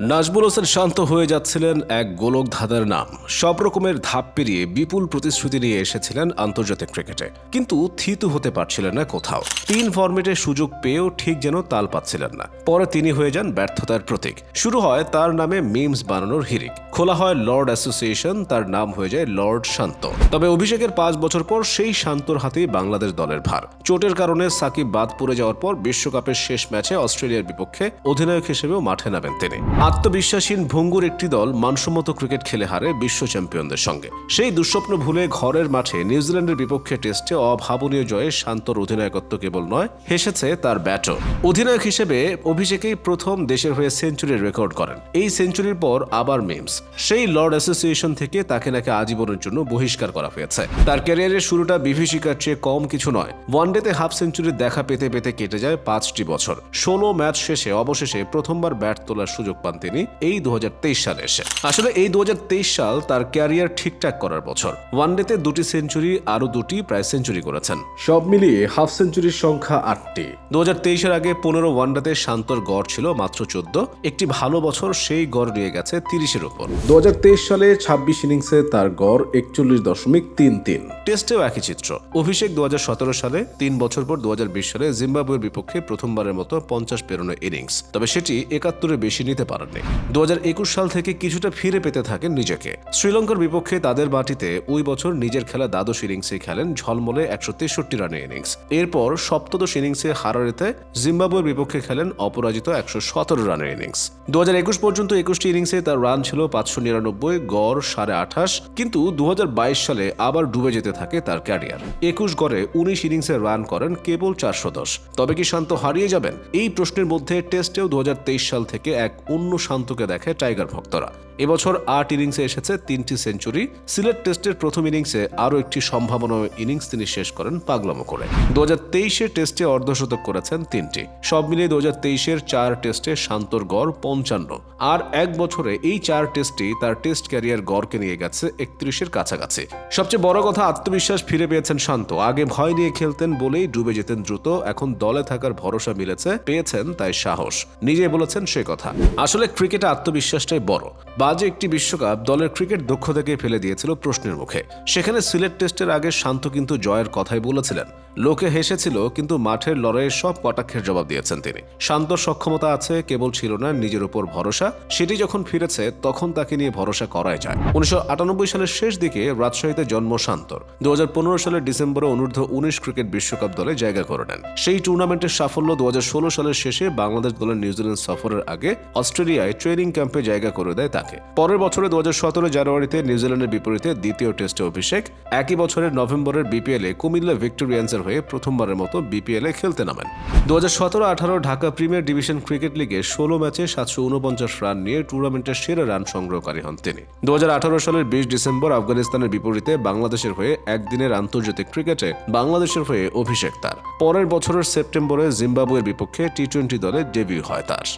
নাজমুল হোসেন শান্ত হয়ে যাচ্ছিলেন এক গোলক ধাঁধার নাম। সব রকমের ধাপ পেরিয়ে বিপুল প্রতিশ্রুতি নিয়ে এসেছিলেন আন্তর্জাতিক ক্রিকেটে। কিন্তু থিতু হতে পারছিলেন না কোথাও। তিন ফরম্যাটে সুযোগ পেয়েও ঠিক যেন তাল পাচ্ছিলেন না। পরে তিনি হয়ে যান ব্যর্থতার প্রতীক। শুরু হয় তার নামে মিমস বানানোর হিরিক খোলা হয় লর্ড অ্যাসোসিয়েশন, তার নাম হয়ে যায় লর্ড শান্ত। তবে অভিষেকের পাঁচ বছর পর সেই শান্তর হাতেই বাংলাদেশ দলের ভার। চোটের কারণে সাকিব বাদ পড়ে যাওয়ার পর বিশ্বকাপের শেষ ম্যাচে অস্ট্রেলিয়ার বিপক্ষে অধিনায়ক হিসেবেও মাঠে নামেন তিনি। আত্মবিশ্বাসীন ভঙ্গুর একটি দল মানসম্মত ক্রিকেট খেলে হারে বিশ্ব চ্যাম্পিয়নদের সঙ্গে। সেই দুঃস্বপ্ন ভুলে ঘরের মাঠে নিউজিল্যান্ডের বিপক্ষে টেস্টে অভাবনীয় জয়ে শান্তর অধিনায়কত্ব কেবল নয়, হেসেছে তার ব্যাটও অধিনায়ক হিসেবে অভিষেকেই প্রথম দেশের হয়ে সেঞ্চুরির রেকর্ড করেন। এই সেঞ্চুরির পর আবার মিমস। সেই লর্ড অ্যাসোসিয়েশন থেকে তাকে নাকি আজীবনের জন্য বহিষ্কার করা হয়েছে। তার ক্যারিয়ারের শুরুটা বিভীষিকার চেয়ে কম কিছু নয়। ওয়ানডেতে হাফ সেঞ্চুরির দেখা পেতে পেতে কেটে যায় পাঁচটি বছর। ষোলো ম্যাচ শেষে অবশেষে প্রথমবার ব্যাট তোলার সুযোগ পান তিনি এই দু হাজার তেইশ সালে এসে। আসলে এই দু হাজার তেইশ সাল তার ক্যারিয়ার ঠিকঠাক করার বছর। ওয়ানডেতে দুটি সেঞ্চুরি আরও দুটি প্রায় সেঞ্চুরি করেছেন। সব মিলিয়ে হাফ সেঞ্চুরির সংখ্যা আটটি। দু হাজার আগে পনেরো ওয়ানডেতে শান্তর গড় ছিল মাত্র চোদ্দ। একটি ভালো বছর সেই গড় নিয়ে গেছে তিরিশের উপর। দু হাজার তেইশ সালে ছাব্বিশ ইনিংসে তার গড় একচল্লিশ দশমিক তিন তিন। টেস্টেও একই চিত্র। অভিষেক দু হাজার সতেরো সালে তিন বছর পর দু হাজার বিশ সালে জিম্বাবুয়ের বিপক্ষে প্রথমবারের মতো পঞ্চাশ পেরোনো ইনিংস। তবে সেটি একাত্তরে বেশি নিতে পারেননি দু সাল থেকে কিছুটা ফিরে পেতে থাকেন নিজেকে। শ্রীলঙ্কার বিপক্ষে তাদের মাটিতে ওই বছর নিজের খেলা দ্বাদশ ইনিংসে খেলেন ঝলমলে একশো তেষট্টি রানের ইনিংস। এরপর সপ্তদশ ইনিংসে হারারেতে জিম্বাবুয়ের বিপক্ষে খেলেন অপরাজিত একশো সতেরো রানের ইনিংস। দু পর্যন্ত একুশটি ইনিংসে তার রান ছিল পাঁচশো নিরানব্বই, গড় সাড়ে আঠাশ, কিন্তু দু হাজার বাইশ সালে আবার ডুবে যেতে থাকে তার ক্যারিয়ার। একুশ গড়ে উনিশ ইনিংসে রান করেন কেবল চারশো দশ। তবে কি শান্ত হারিয়ে যাবেন? এই প্রশ্নের মধ্যে টেস্টেও দু হাজার তেইশ সাল থেকে এক অন্য শান্তকে দেখে টাইগার ভক্তরা। এবছর আট ইনিংসে এসেছে তিনটি সেঞ্চুরি। সিলেট টেস্টের প্রথম ইনিংসে আরও একটি সম্ভাবনাময় ইনিংস তিনি শেষ করেন পাগলামো করে। দু হাজার তেইশে টেস্টে অর্ধশতক করেছেন তিনটি। সব মিলিয়ে দু হাজার তেইশের চার টেস্টে শান্তর গড় পঞ্চান্ন। আর এক বছরে এই চার টেস্টেই তার টেস্ট ক্যারিয়ার গড়কে নিয়ে গেছে একত্রিশের কাছাকাছি। সবচেয়ে বড় কথা, আত্মবিশ্বাস ফিরে পেয়েছেন শান্ত। আগে ভয় নিয়ে খেলতেন বলেই ডুবে যেতেন দ্রুত, এখন দলে থাকার ভরসা মিলেছে, পেয়েছেন তাই সাহস। নিজে বলেছেন সে কথা। আসলে ক্রিকেটে আত্মবিশ্বাসটাই বড়। বাজে একটি বিশ্বকাপ দলের ক্রিকেট দক্ষতাকে ফেলে দিয়েছিল প্রশ্নের মুখে। সেখানে সিলেট টেস্টের আগে শান্ত কিন্তু জয়ের কথাই বলেছিলেন। লোকে হেসেছিল, কিন্তু মাঠের লড়াইয়ের সব কটাক্ষের জবাব দিয়েছেন তিনি। শান্তর সক্ষমতা আছে, কেবল ছিল না নিজের উপর ভরসা। সেটি যখন ফিরেছে, তখন তাকে নিয়ে ভরসা করাই যায়। উনিশশো আটানব্বই সালের শেষ দিকে রাজশাহীতে জন্ম শান্তর। দুহাজার পনেরো সালের ডিসেম্বরে অনূর্ধ্ব উনিশ ক্রিকেট বিশ্বকাপ দলে জায়গা করে নেন। সেই টুর্নামেন্টের সাফল্য দু হাজার ষোলো সালের শেষে বাংলাদেশ দলের নিউজিল্যান্ড সফরের আগে অস্ট্রেলিয়ায় ট্রেনিং ক্যাম্পে জায়গা করে দেয় তাকে। পরের বছরে দুহাজার সতেরো জানুয়ারিতে নিউজিল্যান্ডের বিপরীতে দ্বিতীয় টেস্টে অভিষেক, একই বছরের নভেম্বরের বিপিএল এ কুমিল্লা ভিক্টোরিয়ান্সের হয়ে প্রথমবারের মতো বিপিএল এ খেলতে নামেন। দু হাজার সতেরো আঠারো ঢাকা প্রিমিয়ার ডিভিশন ক্রিকেট লিগে ষোলো ম্যাচে সাতশো উনপঞ্চাশ রান নিয়ে টুর্নামেন্টের সেরা রান সংগ্রহকারী হন তিনি। দু হাজার আঠারো সালের বিশ ডিসেম্বর আফগানিস্তানের বিপরীতে বাংলাদেশের হয়ে একদিনের আন্তর্জাতিক ক্রিকেটে বাংলাদেশের হয়ে অভিষেক তার। পরের বছরের সেপ্টেম্বরে জিম্বাবুয়ের বিপক্ষে টি টোয়েন্টি দলে ডেবিউ হয় তার।